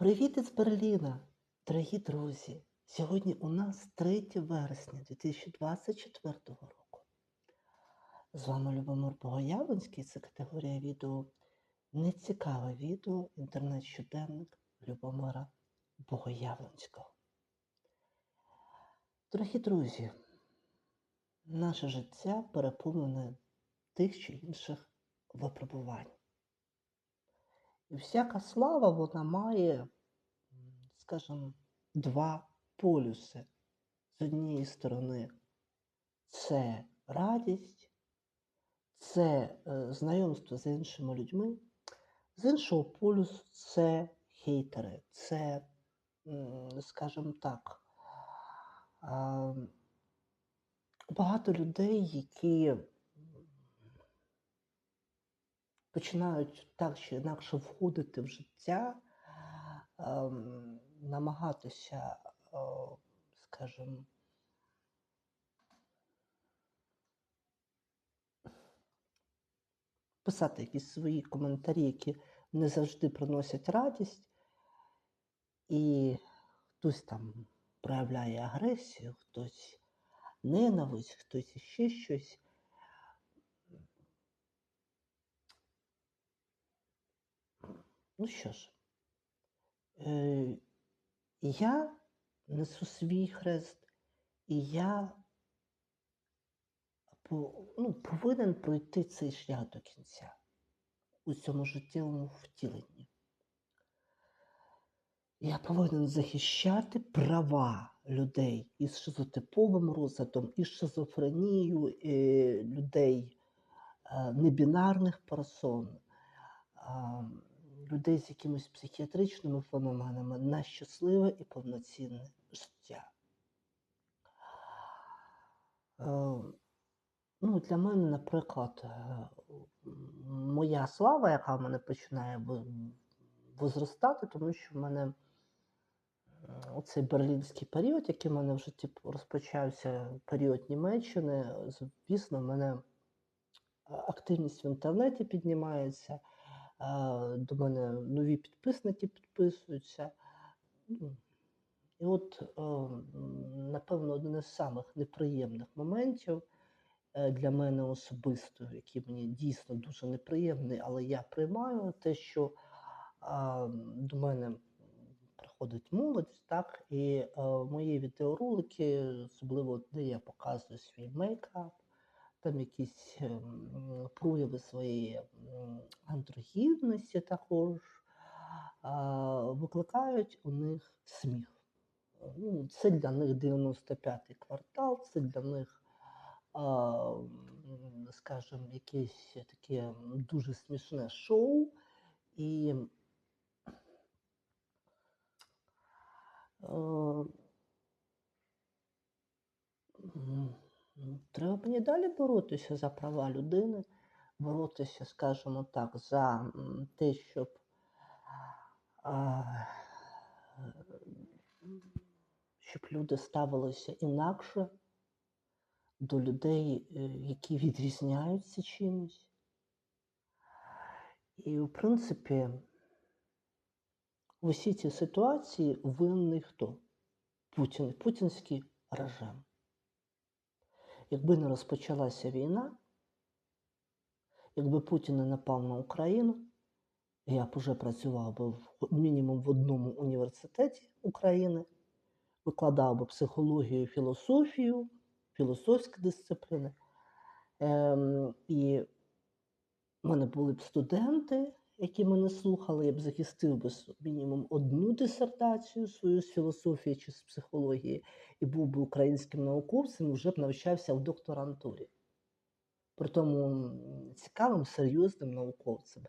Привіт із Берліна, дорогі друзі! Сьогодні у нас 3 вересня 2024 року. З вами Любомир Богоявленський, це категорія відео Нецікаве відео інтернет-щоденник Любомира Богоявленського. Дорогі друзі, наше життя переповнене тих чи інших випробувань. І всяка слава вона має, скажімо, два полюси. З однієї сторони, це радість, це е, знайомство з іншими людьми, з іншого полюсу це хейтери, це, скажімо так, багато людей, які починають так чи інакше входити в життя, ем, намагатися, е, скажімо, писати якісь свої коментарі, які не завжди приносять радість, і хтось там проявляє агресію, хтось ненависть, хтось іще щось. Ну що ж, е, я несу свій хрест, і я ну, повинен пройти цей шлях до кінця у цьому життєвому втіленні. Я повинен захищати права людей із шизотиповим розладом, із шизофренією, е, людей е, небінарних персон, а, людей з якимись психіатричними феноменами на щасливе і повноцінне життя. Е, Ну, для мене, наприклад, е, моя слава, яка в мене починає возростати, тому що в мене оцей берлінський період, який в мене в житті розпочався, період Німеччини, звісно, в мене активність в інтернеті піднімається, е, до мене нові підписники підписуються. Ну, І от, напевно, один із самих неприємних моментів е, для мене особисто, який мені дійсно дуже неприємний, але я приймаю те, що до мене приходить молодь, так, і мої відеоролики, особливо де я показую свій мейкап, там якісь ем, прояви своєї м, андрогідності також викликають у них сміх. Ну, це для них 95-й квартал, це для них, скажімо, якесь таке дуже смішне шоу. І треба мені далі боротися за права людини, боротися, скажімо так, за те, щоб а, щоб люди ставилися інакше до людей, е, які відрізняються чимось. І, в принципі, в усій цій ситуації винний хто? Путін, путінський режим. Якби не розпочалася війна, якби Путін не напав на Україну, я б уже працював би в, мінімум в одному університеті України, викладав би психологію, філософію, філософські дисципліни. Ем, і в мене були б студенти, які мене слухали, я б захистив би мінімум одну дисертацію свою з філософії чи з психології, і був би українським науковцем, і вже б навчався в докторантурі. Притому м, цікавим, серйозним науковцем.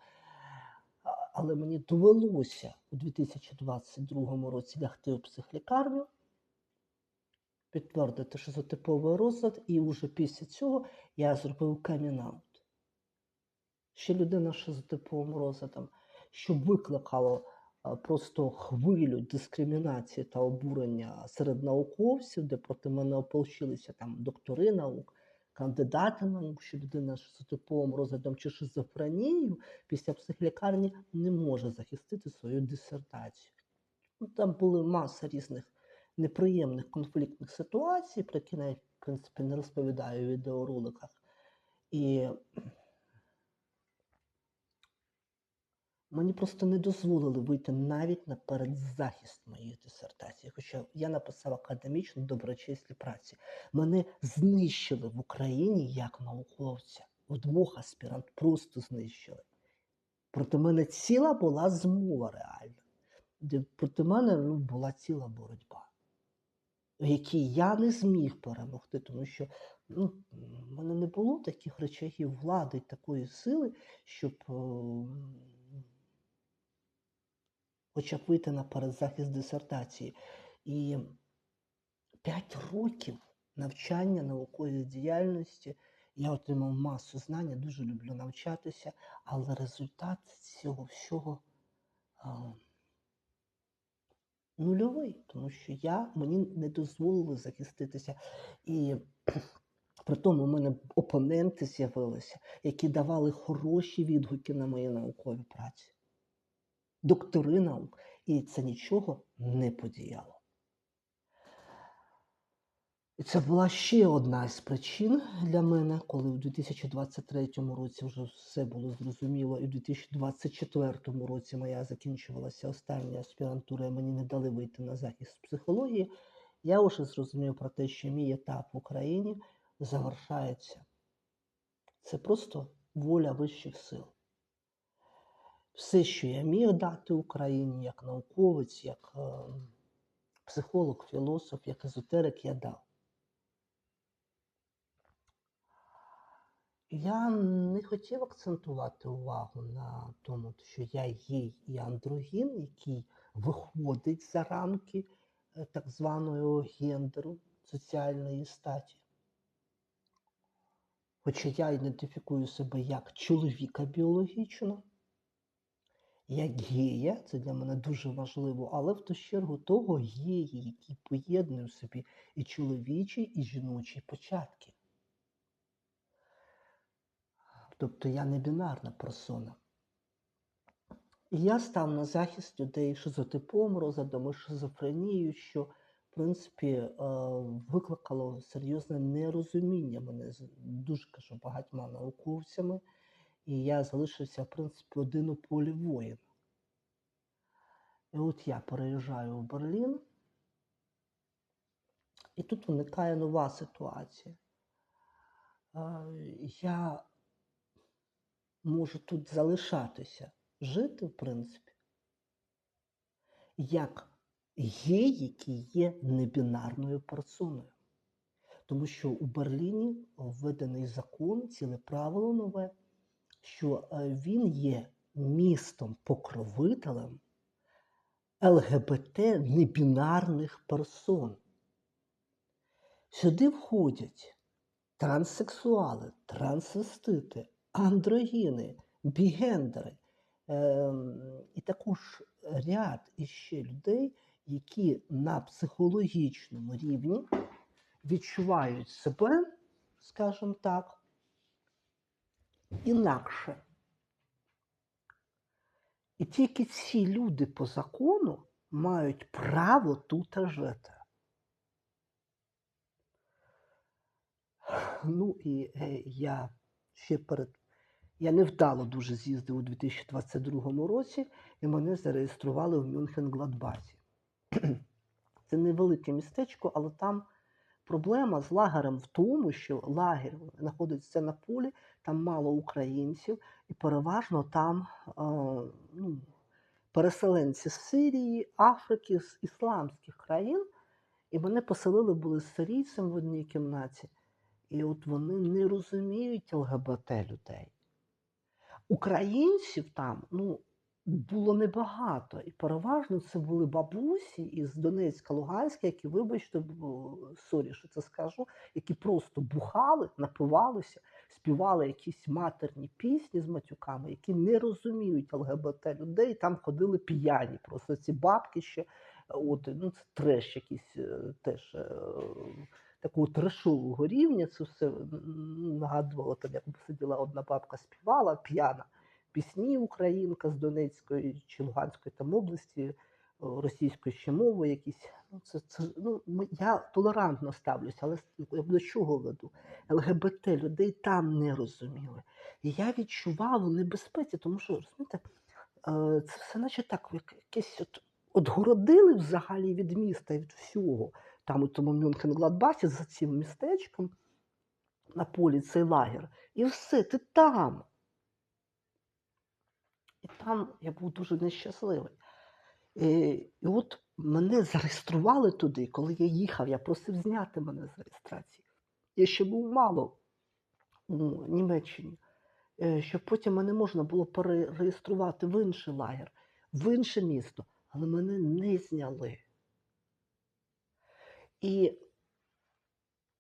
Але мені довелося у 2022 році лягти в психлікарню, підтвердити шизотиповий розлад, і вже після цього я зробив камінаут. Ще людина з шизотиповим розладом, що викликало просто хвилю дискримінації та обурення серед науковців, де проти мене ополчилися там доктори наук, кандидати наук, що людина з шизотиповим розладом чи шизофренією після психлікарні не може захистити свою дисертацію. Ну, там були маса різних неприємних конфліктних ситуацій, про які навіть, в принципі, не розповідаю у відеороликах. І мені просто не дозволили вийти навіть на передзахист моєї дисертації. Хоча я написав академічну доброчеслі праці. Мене знищили в Україні як науковця. В двох аспірант просто знищили. Проти мене ціла була змова реально. Де проти мене ну, була ціла боротьба, в якій я не зміг перемогти, тому що ну, в мене не було таких речагів влади і такої сили, щоб хоча вийти на передзахист дисертації. І п'ять років навчання наукової діяльності. Я отримав масу знань, дуже люблю навчатися, але результат цього всього а, нульовий, тому що я, мені не дозволили захиститися. І при тому в мене опоненти з'явилися, які давали хороші відгуки на мої наукові праці, доктори і це нічого не подіяло. І це була ще одна з причин для мене, коли у 2023 році вже все було зрозуміло, і у 2024 році моя закінчувалася остання аспірантура, і мені не дали вийти на захист психології. Я вже зрозумів про те, що мій етап в Україні завершається. Це просто воля вищих сил. Все, що я міг дати Україні як науковець, як е, психолог, філософ, як езотерик, я дав. Я не хотів акцентувати увагу на тому, що я є і андрогін, який виходить за рамки е, так званого гендеру соціальної статі. Хоча я ідентифікую себе як чоловіка біологічно, як гея, це для мене дуже важливо, але в ту чергу того геї, який поєднує в собі і чоловічі, і жіночі початки. Тобто я не бінарна персона. І я став на захист людей шизотипом, розладом і шизофренією, що, в принципі, е, викликало серйозне нерозуміння мене дуже кажу, багатьма науковцями, і я залишився, в принципі, один у полі воїн. І от я переїжджаю в Берлін, і тут виникає нова ситуація. Я можу тут залишатися, жити, в принципі, як гей, який є небінарною персоною. Тому що у Берліні введений закон, ціле правило нове, що е, він є містом-покровителем ЛГБТ небінарних персон. Сюди входять транссексуали, трансвестити, андрогіни, бігендери е, і також ряд іще людей, які на психологічному рівні відчувають себе, скажімо так, інакше. І тільки ці люди по закону мають право тут жити. Ну і е, я ще перед я невдало дуже з'їздив у 2022 році, і мене зареєстрували в Мюнхен-Гладбазі. Це невелике містечко, але там проблема з лагерем в тому, що лагер знаходиться на полі, там мало українців, і переважно там е, ну, переселенці з Сирії, Африки, з ісламських країн. І мене поселили були з сирійцем в одній кімнаті. І от вони не розуміють ЛГБТ людей. Українців там ну, було небагато. І переважно це були бабусі із Донецька, Луганська, які, вибачте, сорі, що це скажу, які просто бухали, напивалися, співали якісь матерні пісні з матюками, які не розуміють ЛГБТ людей. Там ходили п'яні. Просто ці бабки ще, от, ну це треш якийсь е, теж. Е, такого трешового рівня. Це все нагадувало, там, як сиділа одна бабка, співала п'яна пісні українка з Донецької чи Луганської там області. російською ще мовою якісь. Ну, це, це, ну, я толерантно ставлюся, але я до чого веду? ЛГБТ людей там не розуміли. І я відчувала небезпеці, тому що, розумієте, е, це все наче так, якесь от, отгородили взагалі від міста і від всього. Там у тому Мюнхен-Гладбасі за цим містечком на полі цей лагер. І все, ти там. І там я був дуже нещасливий. І, і от мене зареєстрували туди, коли я їхав, я просив зняти мене з реєстрації. Я ще був мало у Німеччині, е, щоб потім мене можна було перереєструвати в інший лагер, в інше місто, але мене не зняли. І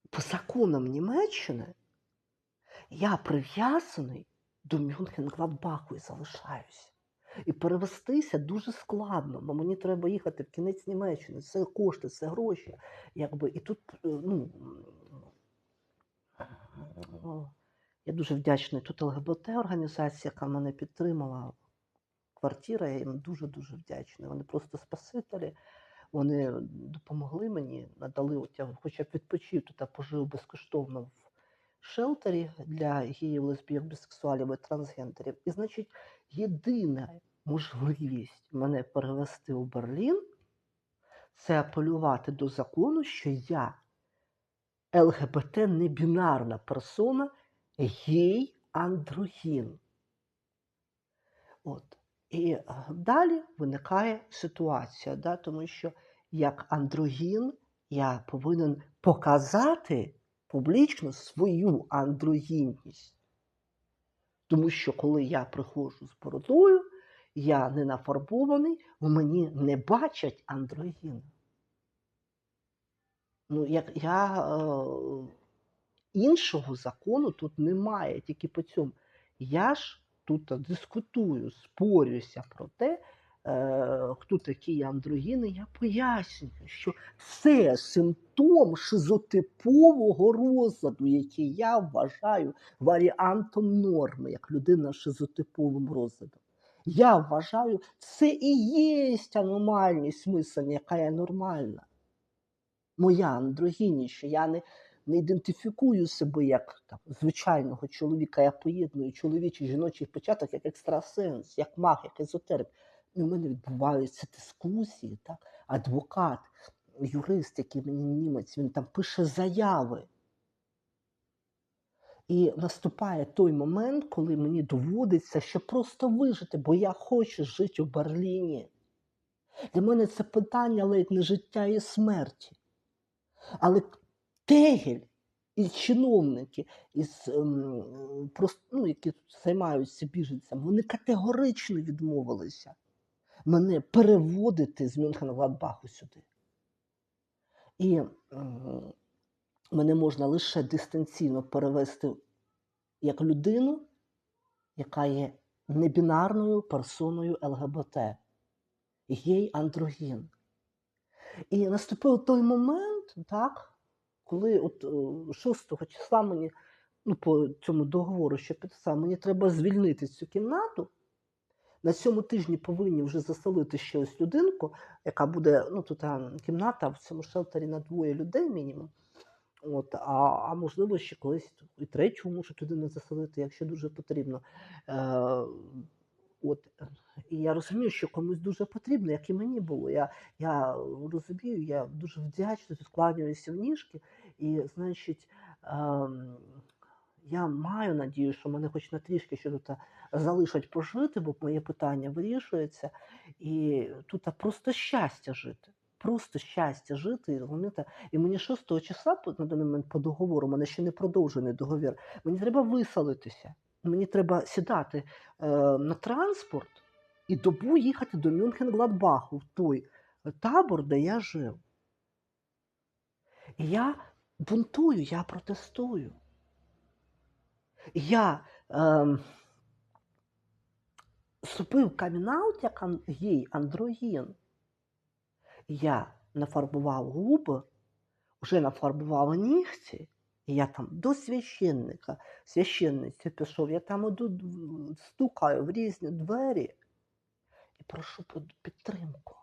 по законам Німеччини я прив'язаний до Мюнхен-Гладбаху і залишаюся. І перевестися дуже складно, бо мені треба їхати в кінець Німеччини. Це кошти, це гроші. Якби. І тут е, ну, я дуже вдячний. Тут ЛГБТ організація, яка мене підтримала. Квартира, я їм дуже-дуже вдячний. Вони просто спасителі. Вони допомогли мені, надали, от я хоча б відпочив, тут пожив безкоштовно в шелтері для геїв, лесбійок, бісексуалів і трансгендерів. І, значить, єдина можливість мене перевести у Берлін це апелювати до закону, що я ЛГБТ небінарна персона, гей андрогін. От. І е, далі виникає ситуація, да, тому що як андрогін я повинен показати публічно свою андрогінність. Тому що коли я приходжу з бородою, я не нафарбований, в мені не бачать андрогін. Ну, як я е, іншого закону тут немає, тільки по цьому. Я ж тут дискутую, спорюся про те, хто такі андрогіни, я пояснюю, що це симптом шизотипового розладу, який я вважаю варіантом норми, як людина з шизотиповим розладом. Я вважаю, це і є аномальність мислення, яка є нормальна. Моя андрогінність, що я не, не ідентифікую себе як там, звичайного чоловіка, я поєдную чоловічий жіночий початок як екстрасенс, як маг, як езотерик. І в мене відбуваються дискусії, так? адвокат, юрист, який мені німець, він там пише заяви. І наступає той момент, коли мені доводиться ще просто вижити, бо я хочу жити у Берліні. Для мене це питання ледь не життя і смерті. Але Тегель і чиновники, із, ем, ну, які тут займаються біженцями, вони категорично відмовилися мене переводити з Мюнхена-Гладбаху сюди. І мене можна лише дистанційно перевести як людину, яка є небінарною персоною ЛГБТ, гей андрогін. І наступив той момент, так, коли от е, 6 числа мені, ну, по цьому договору, що підписав, мені треба звільнити цю кімнату. На цьому тижні повинні вже заселити ще ось людинку, яка буде, ну тут а, кімната в цьому шелтері на двоє людей мінімум. От, а, а можливо, ще колись і третю можуть людину заселити, якщо дуже потрібно. Е, от, і я розумію, що комусь дуже потрібно, як і мені було. Я, я розумію, я дуже вдячна, склонююся в ніжки, і, значить, ем, я маю надію, що мене хоч на трішки ще тут залишать пожити, бо моє питання вирішується. І тут просто щастя жити. Просто щастя жити, розумієте? І мені 6 числа на даний момент по договору, у мене ще не продовжений договір. Мені треба виселитися. Мені треба сідати е, на транспорт і добу їхати до Мюнхен-Гладбаху, в той табор, де я жив. І я бунтую, я протестую. Я ем, вступив камінаут як ан- гей андрогін. Я нафарбував губи, вже нафарбував нігті, і я там до священника, священниці пішов, я там іду, стукаю в різні двері і прошу під- підтримку.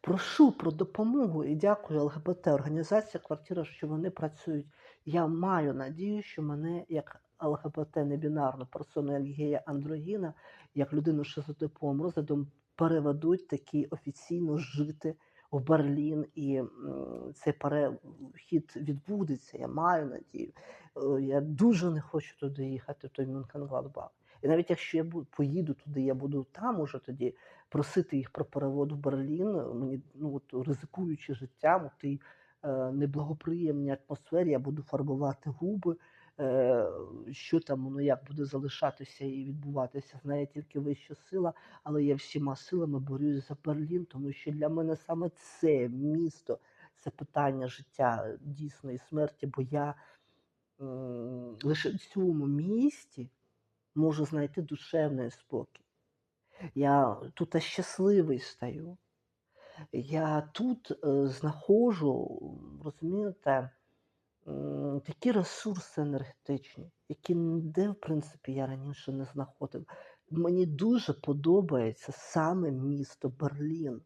прошу про допомогу і дякую ЛГБТ організація Квартира, що вони працюють. Я маю надію, що мене як ЛГБТ небінарну персону, гея андрогіна, як людину з шизотиповим розладом переведуть таки офіційно жити в Берлін, і цей перехід відбудеться. Я маю надію. Е, Я дуже не хочу туди їхати, в той Мюнхен-Гладбах. І навіть якщо я поїду туди, я буду там уже тоді просити їх про перевод в Берлін, мені ну от ризикуючи життям е, неблагоприємній атмосфері, я буду фарбувати губи. Е, що там воно як буде залишатися і відбуватися, знає тільки вища сила, але я всіма силами борюсь за Берлін, тому що для мене саме це місто, це питання життя дійсно і смерті, бо я лише в цьому місті можу знайти душевний спокій. Я тут щасливий стаю. Я тут знаходжу, розумієте, такі ресурси енергетичні, які ніде, в принципі, я раніше не знаходив. Мені дуже подобається саме місто Берлін.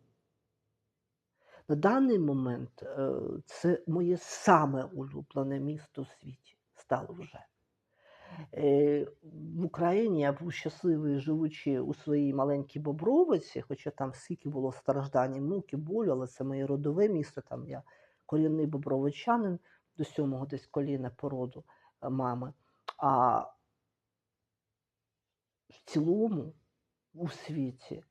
На даний момент е, це моє саме улюблене місто в світі стало вже. Е, В Україні я був щасливий, живучи у своїй маленькій Бобровиці, хоча там скільки було страждань, і муки, болю, але це моє родове місто, там я корінний бобровичанин до сьомого десь коліна породу е, мами. А в цілому у світі,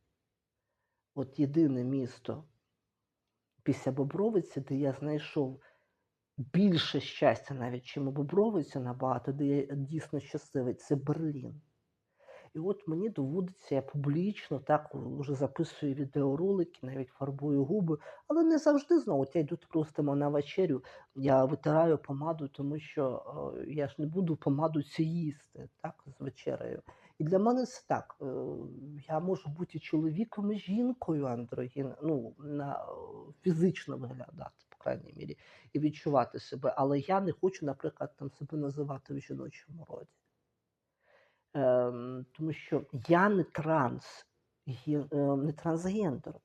от єдине місто після Бобровиці, де я знайшов більше щастя, навіть чим у Бобровиці набагато, де я дійсно щасливий, це Берлін. І от мені доводиться, я публічно так вже записую відеоролики, навіть фарбую губи, але не завжди знову. Я йду просто на вечерю, я витираю помаду, тому що е, я ж не буду помаду цю їсти так, з вечерею. І для мене це так. е, Я можу бути чоловіком і жінкою андрогін, ну, на е, фізично виглядати, крайній мірі, і відчувати себе. Але я не хочу, наприклад, там себе називати в жіночому роді. Ем, тому що я не транс, ге- е, не трансгендер.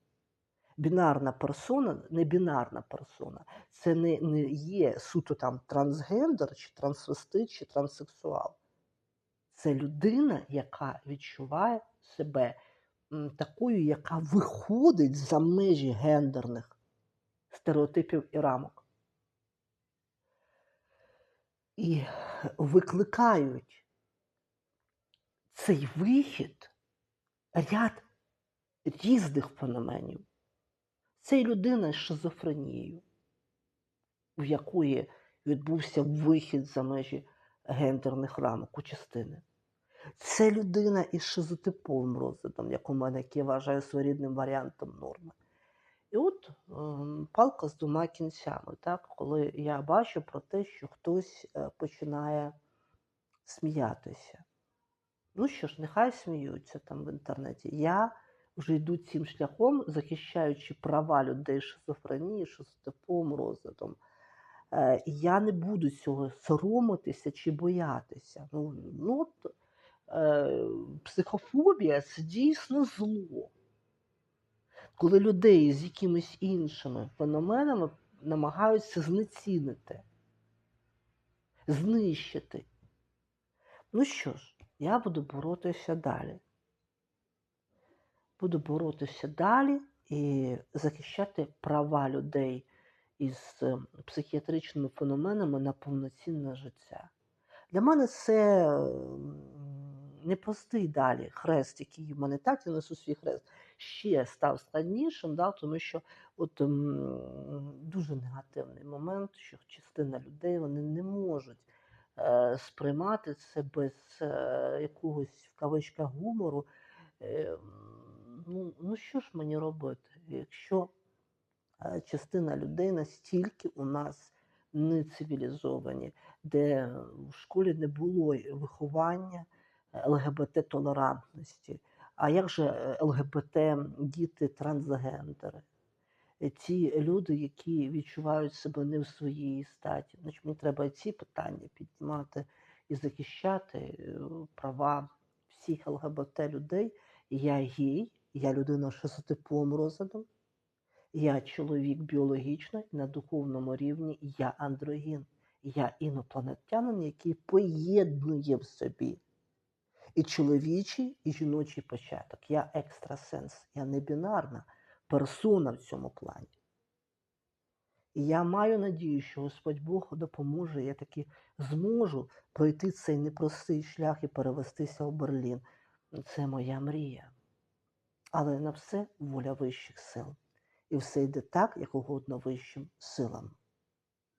Бінарна персона, не бінарна персона. Це не, не є суто там трансгендер, чи трансвестит, чи транссексуал. Це людина, яка відчуває себе такою, яка виходить за межі гендерних стереотипів і рамок. І викликають цей вихід ряд різних феноменів. Це людина з шизофренією, у якої відбувся вихід за межі гендерних рамок у частини. Це людина із шизотиповим розладом, як у мене, який я вважаю своєрідним варіантом норми. І от ем, палка з двома кінцями, так, коли я бачу про те, що хтось е, починає сміятися. Ну що ж, нехай сміються там в інтернеті. Я вже йду цим шляхом, захищаючи права людей шизофренії, шизотиповим розладом. Е, я не буду цього соромитися чи боятися. Ну, ну от, е, психофобія це дійсно зло. Коли людей з якимись іншими феноменами намагаються знецінити, знищити. Ну що ж, я буду боротися далі. Буду боротися далі і захищати права людей із е, психіатричними феноменами на повноцінне життя. Для мене це м, непростий далі хрест, який в мене так, я несу свій хрест, ще став складнішим, да, тому що от, дуже негативний момент, що частина людей вони не можуть е, сприймати це без е, якогось в кавичках гумору. Е, ну, ну що ж мені робити, якщо е, частина людей настільки у нас не цивілізовані, де в школі не було виховання ЛГБТ-толерантності. А як же е, ЛГБТ діти трансгендери? Е, Ті люди, які відчувають себе не в своїй статі. Значить, мені треба ці питання піднімати і захищати е, права всіх ЛГБТ людей. Я гей, я людина з шизотиповим розладом, Я чоловік біологічно на духовному рівні я андрогін. Я інопланетянин, який поєднує в собі і чоловічий, і жіночий початок. Я екстрасенс, я не бінарна персона в цьому плані. І я маю надію, що Господь Бог допоможе, я таки зможу пройти цей непростий шлях і перевестися в Берлін. Це моя мрія. Але на все воля вищих сил. І все йде так, як угодно вищим силам.